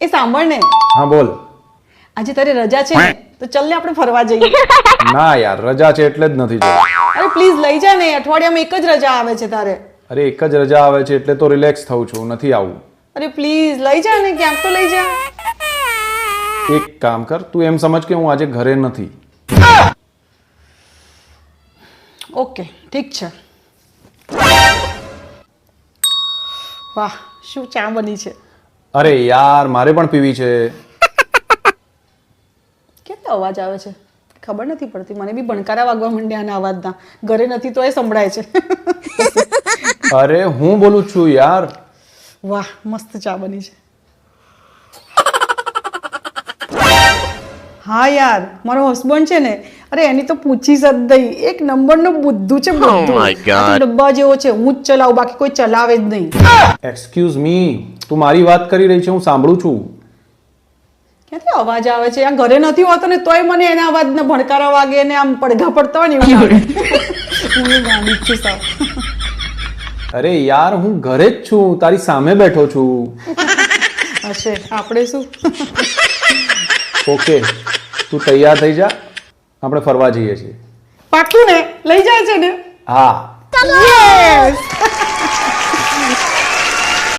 એ સાંભળ ને. હા બોલ. આજે તારે રજા છે ને તો ચલ ને આપણે ફરવા જઈએ. ના યાર રજા છે એટલે જ નથી જવું. અરે પ્લીઝ લઈ જા ને અઠવાડિયામાં એક જ રજા આવે છે તારે. અરે એક જ રજા આવે છે એટલે તો રિલેક્સ થઉં છું નથી આવું. અરે પ્લીઝ લઈ જા ને ક્યાંક તો લઈ જા. એક કામ કર તું એમ સમજ કે હું આજે ઘરે નથી. ઓકે ઠીક છે. વાહ શું ચા બની છે. અરે યાર મારે પણ પીવી છે. કેટલો અવાજ આવે છે? ખબર નથી પડતી. મને બી ભણકારા વાગવા માંડ્યા આના અવાજના. ઘરે નથી તો એ સંભળાય છે. અરે હું બોલું છું યાર. વાહ મસ્ત ચા બની છે. હા યાર મારો હસબન્ડ છે ને અરે એની તો પૂછી જ નહીં એક નંબરનો બુદ્ધુ છે બુદ્ધુ. આ તો ડબ્બા જેવો છે હું જ ચલાવું બાકી કોઈ ચલાવે જ નહીં. એક્સક્યુઝ મી તું મારી વાત કરી રહી છે હું સાંભળું છું. ક્યાંથી અવાજ આવે છે? આ ઘરે નથી હોતો ને તોય મને એના અવાજને ભણકારા વાગે ને આમ પડઘા પડતા હોય ને એવું હું ગાંડી છું સાવ. અરે યાર હું ઘરે જ છું તારી સામે બેઠો છું. હશે આપણે શું? ઓકે તું તૈયાર થઈ જા. આપણે ફરવા જઈએ છીએ. પાક્કું ને લઈ જાય છે ને? હા. Yes!